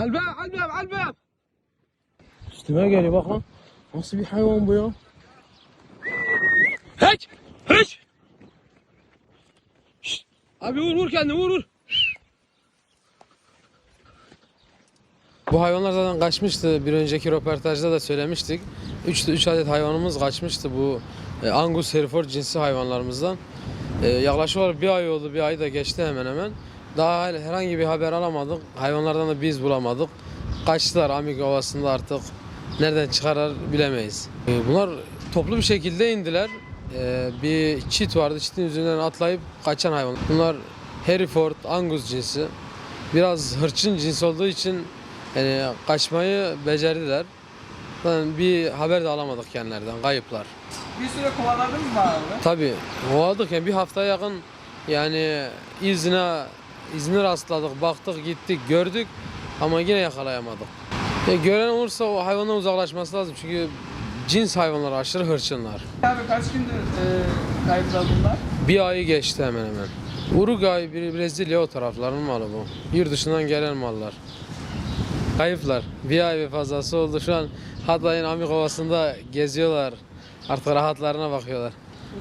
Albab, albab, albab. Üstüme geliyor bak lan. Nasıl bir hayvan bu ya? Hiç, hiç. Abi vur vur kendini vur vur. Bu hayvanlar zaten kaçmıştı. Bir önceki röportajda da söylemiştik. 3 3 adet hayvanımız kaçmıştı bu e, Angus Hereford cinsi hayvanlarımızdan. E, yaklaşık olarak bir ay oldu. Bir ay da geçti hemen hemen. Daha herhangi bir haber alamadık. Hayvanlardan da biz bulamadık. Kaçtılar Amik Ovası'nda artık. Nereden çıkarır bilemeyiz. E, bunlar toplu bir şekilde indiler. E, bir çit vardı. Çitin üzerinden atlayıp kaçan hayvan. Bunlar Hereford, Angus cinsi. Biraz hırçın cins olduğu için yani kaçmayı becerdiler. Zaten bir haber de alamadık kendilerden. Kayıplar. Bir süre kovaladınız mı abi? Tabii kovaladık yani bir haftaya yakın yani izine izine rastladık, baktık, gittik, gördük ama yine yakalayamadık. Ya gören olursa o hayvandan uzaklaşması lazım çünkü cins hayvanlar aşırı hırçınlar. Abi kaç gündür e, kayıplar bunlar? Bir ayı geçti hemen hemen. Uruguay, Brezilya o tarafların malı bu. Yurt dışından gelen mallar. Kayıplar. Bir ay ve fazlası oldu. Şu an Hatay'ın Amik Ovası'nda geziyorlar. Artık rahatlarına bakıyorlar.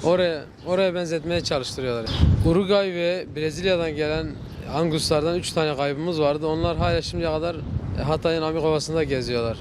Oraya oraya benzetmeye çalıştırıyorlar. Uruguay ve Brezilya'dan gelen Anguslardan 3 tane kaybımız vardı. Onlar hala şimdiye kadar Hatay'ın Amik Ovası'nda geziyorlar.